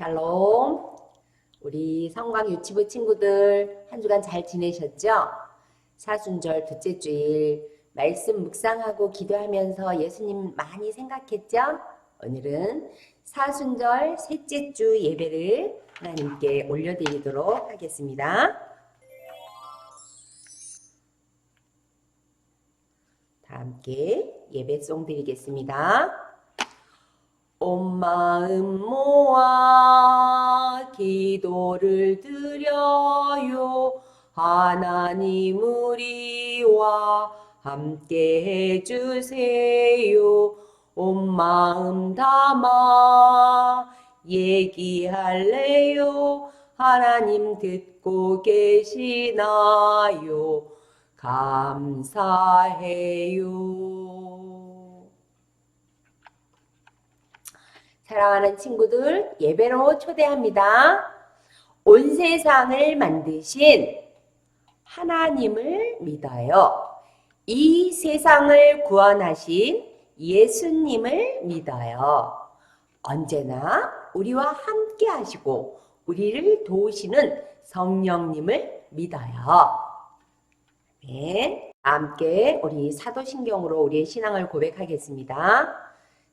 샬롬. 우리 성광 유치부 친구들 한 주간 잘 지내셨죠? 사순절 둘째 주일 말씀 묵상하고 기도하면서 예수님 많이 생각했죠? 오늘은 사순절 셋째 주 예배를 하나님께 올려드리도록 하겠습니다. 다 함께 예배송 드리겠습니다. 온 마음 모아 기도를 드려요. 하나님 우리와 함께 해주세요. 온 마음 담아 얘기할래요. 하나님 듣고 계시나요? 감사해요. 사랑하는 친구들, 예배로 초대합니다. 온 세상을 만드신 하나님을 믿어요. 이 세상을 구원하신 예수님을 믿어요. 언제나 우리와 함께 하시고 우리를 도우시는 성령님을 믿어요. 네. 함께 우리 사도신경으로 우리의 신앙을 고백하겠습니다.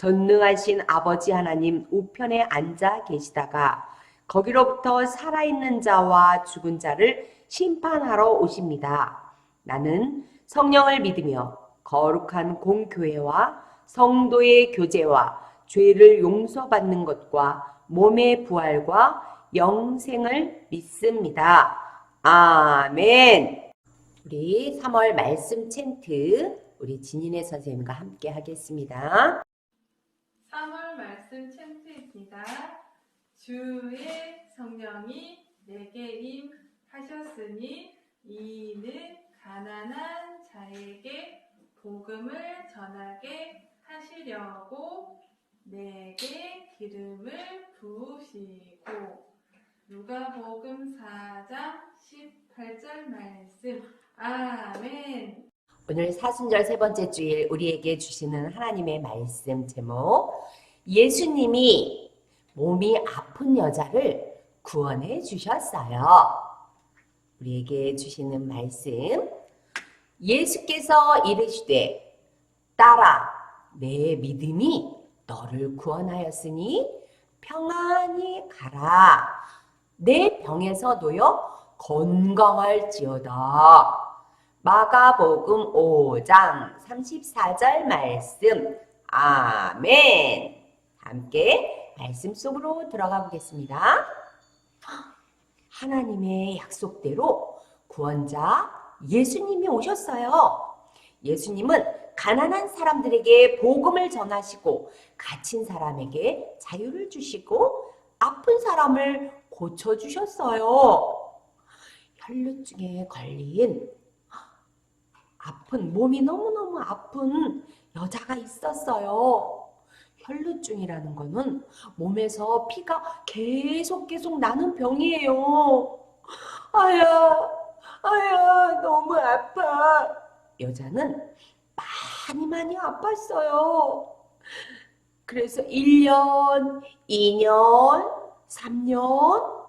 전능하신 아버지 하나님 우편에 앉아 계시다가 거기로부터 살아있는 자와 죽은 자를 심판하러 오십니다. 나는 성령을 믿으며 거룩한 공교회와 성도의 교제와 죄를 용서받는 것과 몸의 부활과 영생을 믿습니다. 아멘. 우리 3월 말씀 챈트 우리 진인혜 선생님과 함께 하겠습니다. 3월 말씀 챈트입니다. 주의 성령이 내게 임하셨으니 이는 가난한 자에게 복음을 전하게 하시려고 내게 기름을 부으시고. 누가복음 4장 18절 말씀. 아멘. 오늘 사순절 세 번째 주일 우리에게 주시는 하나님의 말씀 제목 예수님이 몸이 아픈 여자를 구원해 주셨어요. 우리에게 주시는 말씀 예수께서 이르시되 딸아 내 믿음이 너를 구원하였으니 평안히 가라 내 병에서 놓여 건강할지어다. 마가복음 5장 34절 말씀. 아멘. 함께 말씀 속으로 들어가 보겠습니다. 하나님의 약속대로 구원자 예수님이 오셨어요. 예수님은 가난한 사람들에게 복음을 전하시고 갇힌 사람에게 자유를 주시고 아픈 사람을 고쳐 주셨어요. 혈루증에 걸린 아픈 몸이 너무너무 아픈 여자가 있었어요. 혈루증이라는 거는 몸에서 피가 계속 계속 나는 병이에요. 아야, 아야, 너무 아파. 여자는 많이 많이 아팠어요. 그래서 1년, 2년, 3년,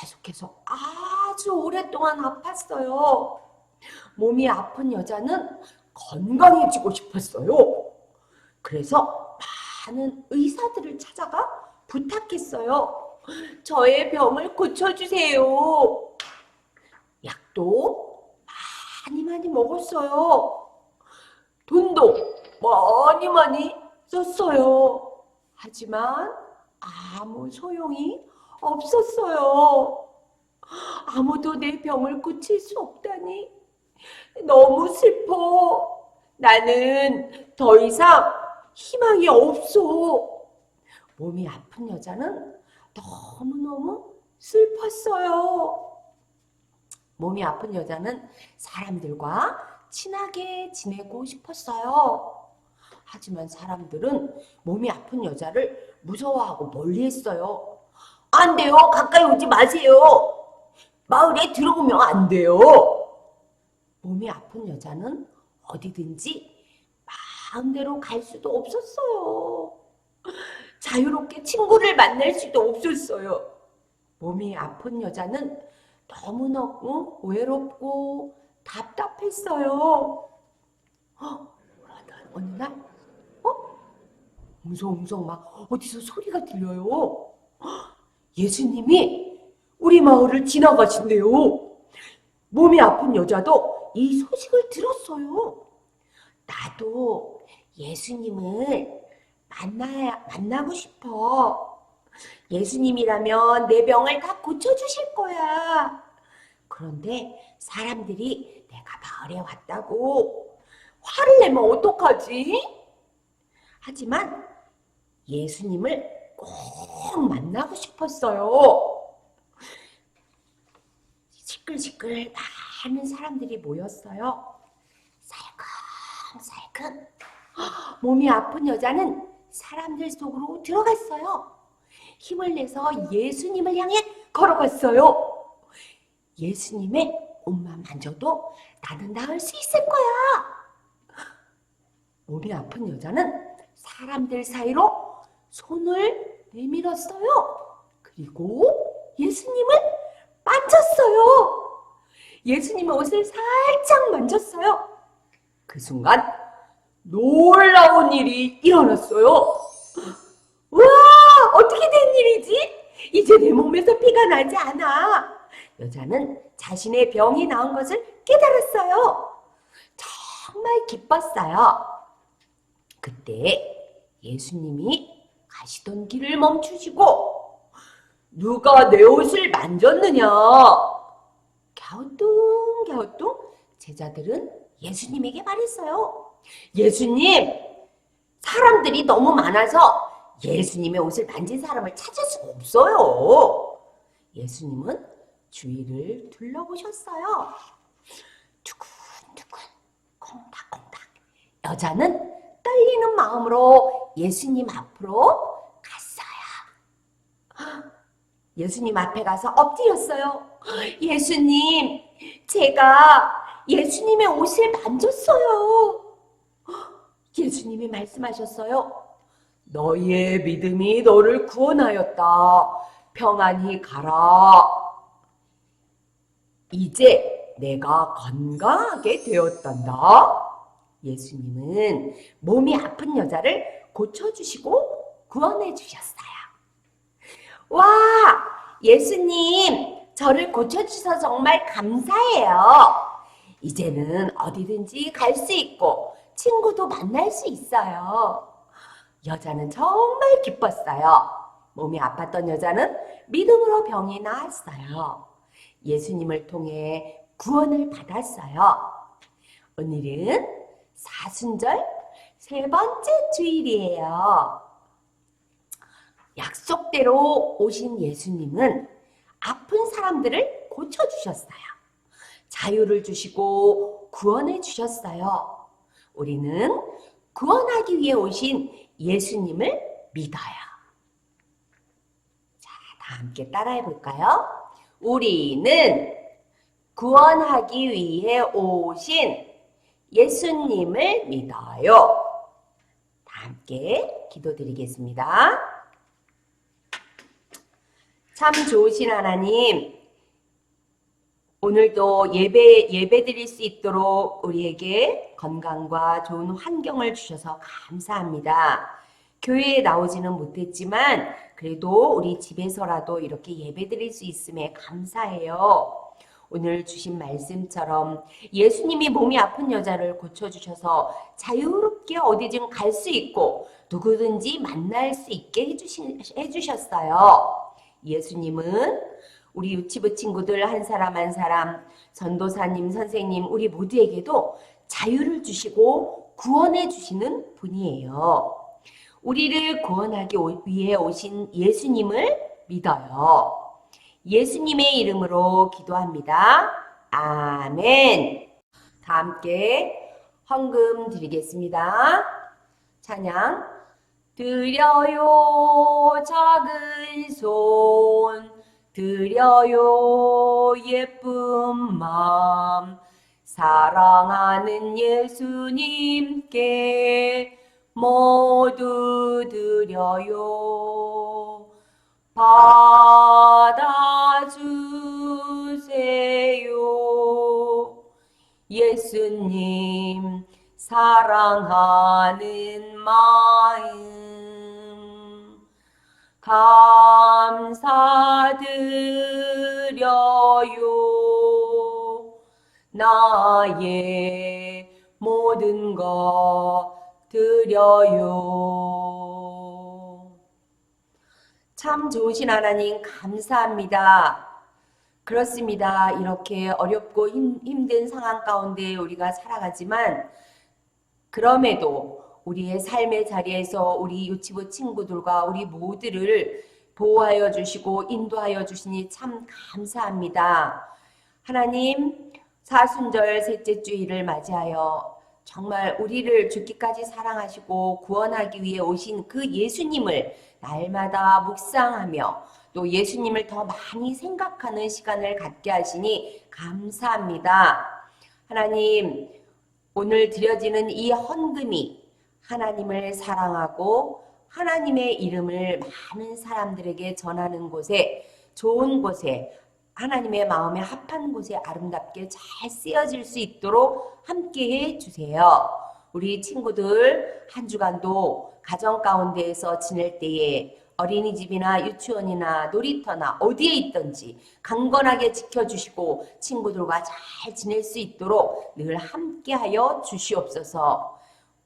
계속해서 아주 오랫동안 아팠어요. 몸이 아픈 여자는 건강해지고 싶었어요. 그래서 많은 의사들을 찾아가 부탁했어요. 저의 병을 고쳐주세요. 약도 많이 많이 먹었어요. 돈도 많이 많이 썼어요. 하지만 아무 소용이 없었어요. 아무도 내 병을 고칠 수 없다니 너무 슬퍼. 나는 더 이상 희망이 없어. 몸이 아픈 여자는 너무너무 슬펐어요. 몸이 아픈 여자는 사람들과 친하게 지내고 싶었어요. 하지만 사람들은 몸이 아픈 여자를 무서워하고 멀리 했어요. 안 돼요. 가까이 오지 마세요. 마을에 들어오면 안 돼요. 몸이 아픈 여자는 어디든지 마음대로 갈 수도 없었어요. 자유롭게 친구를 만날 수도 없었어요. 몸이 아픈 여자는 너무너무 외롭고 답답했어요. 어, 어느 날, 어? 웅성웅성 막 어디서 소리가 들려요. 어, 예수님이 우리 마을을 지나가신대요. 몸이 아픈 여자도 이 소식을 들었어요. 나도 예수님을 만나야, 만나고 싶어. 예수님이라면 내 병을 다 고쳐주실 거야. 그런데 사람들이 내가 마을에 왔다고 화를 내면 어떡하지? 하지만 예수님을 꼭 만나고 싶었어요. 시끌시끌 많은 사람들이 모였어요. 살금살금 몸이 아픈 여자는 사람들 속으로 들어갔어요. 힘을 내서 예수님을 향해 걸어갔어요. 예수님의 옷만 만져도 나는 나을 수 있을 거야. 몸이 아픈 여자는 사람들 사이로 손을 내밀었어요. 그리고 예수님을 만졌어요. 예수님의 옷을 살짝 만졌어요. 그 순간 놀라운 일이 일어났어요. 와, 어떻게 된 일이지? 이제 내 몸에서 피가 나지 않아. 여자는 자신의 병이 나은 것을 깨달았어요. 정말 기뻤어요. 그때 예수님이 가시던 길을 멈추시고 누가 내 옷을 만졌느냐? 갸우뚱 갸우뚱 제자들은 예수님에게 말했어요. 예수님, 사람들이 너무 많아서 예수님의 옷을 만진 사람을 찾을 수가 없어요. 예수님은 주위를 둘러보셨어요. 두근두근, 콩닥콩닥. 여자는 떨리는 마음으로 예수님 앞으로 갔어요. 예수님 앞에 가서 엎드렸어요. 예수님, 제가 예수님의 옷을 만졌어요. 예수님이 말씀하셨어요. 너희의 믿음이 너를 구원하였다. 평안히 가라. 이제 내가 건강하게 되었단다. 예수님은 몸이 아픈 여자를 고쳐주시고 구원해 주셨어요. 와, 예수님, 저를 고쳐주셔서 정말 감사해요. 이제는 어디든지 갈 수 있고 친구도 만날 수 있어요. 여자는 정말 기뻤어요. 몸이 아팠던 여자는 믿음으로 병이 나았어요. 예수님을 통해 구원을 받았어요. 오늘은 사순절 세 번째 주일이에요. 약속대로 오신 예수님은 아픈 사람들을 고쳐주셨어요. 자유를 주시고 구원해 주셨어요. 우리는 구원하기 위해 오신 예수님을 믿어요. 자, 다 함께 따라해 볼까요? 우리는 구원하기 위해 오신 예수님을 믿어요. 다 함께 기도드리겠습니다. 참 좋으신 하나님, 오늘도 예배, 예배 드릴 수 있도록 우리에게 건강과 좋은 환경을 주셔서 감사합니다. 교회에 나오지는 못했지만, 그래도 우리 집에서라도 이렇게 예배 드릴 수 있음에 감사해요. 오늘 주신 말씀처럼 예수님이 몸이 아픈 여자를 고쳐주셔서 자유롭게 어디든 갈 수 있고 누구든지 만날 수 있게 해주신, 해주셨어요. 예수님은 우리 유치부 친구들 한 사람 한 사람, 전도사님, 선생님, 우리 모두에게도 자유를 주시고 구원해 주시는 분이에요. 우리를 구원하기 오- 위해 오신 예수님을 믿어요. 예수님의 이름으로 기도합니다. 아멘. 다 함께 헌금 드리겠습니다. 찬양. 드려요 작은 손 드려요 예쁜 마음. 사랑하는 예수님께 모두 드려요. 받아주세요. 예수님 사랑하는 마음 감사드려요 나의 모든 것 드려요 참 좋으신 하나님 감사합니다. 그렇습니다. 이렇게 어렵고 힘, 힘든 상황 가운데 우리가 살아가지만 그럼에도 우리의 삶의 자리에서 우리 유치부 친구들과 우리 모두를 보호하여 주시고 인도하여 주시니 참 감사합니다. 하나님 사순절 셋째 주일을 맞이하여 정말 우리를 죽기까지 사랑하시고 구원하기 위해 오신 그 예수님을 날마다 묵상하며 또 예수님을 더 많이 생각하는 시간을 갖게 하시니 감사합니다. 하나님, 오늘 드려지는 이 헌금이 하나님을 사랑하고 하나님의 이름을 많은 사람들에게 전하는 곳에 좋은 곳에 하나님의 마음에 합한 곳에 아름답게 잘 쓰여질 수 있도록 함께 해 주세요. 우리 친구들 한 주간도 가정 가운데에서 지낼 때에 어린이집이나 유치원이나 놀이터나 어디에 있든지 강건하게 지켜주시고 친구들과 잘 지낼 수 있도록 늘 함께하여 주시옵소서.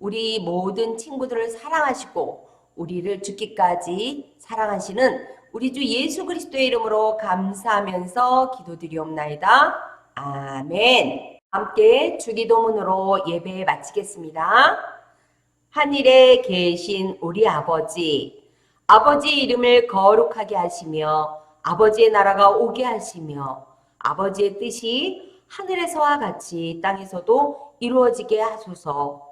우리 모든 친구들을 사랑하시고 우리를 죽기까지 사랑하시는 우리 주 예수 그리스도의 이름으로 감사하면서 기도드리옵나이다. 아멘. 함께 주기도문으로 예배 마치겠습니다. 하늘에 계신 우리 아버지, 아버지 이름을 거룩하게 하시며 아버지의 나라가 오게 하시며 아버지의 뜻이 하늘에서와 같이 땅에서도 이루어지게 하소서.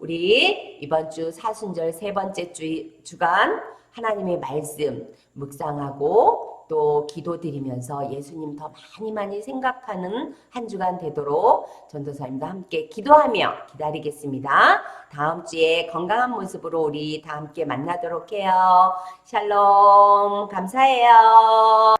우리 이번 주 사순절 세 번째 주, 주간 하나님의 말씀 묵상하고 또 기도드리면서 예수님 더 많이 많이 생각하는 한 주간 되도록 전도사님과 함께 기도하며 기다리겠습니다. 다음 주에 건강한 모습으로 우리 다 함께 만나도록 해요. 샬롬 감사해요.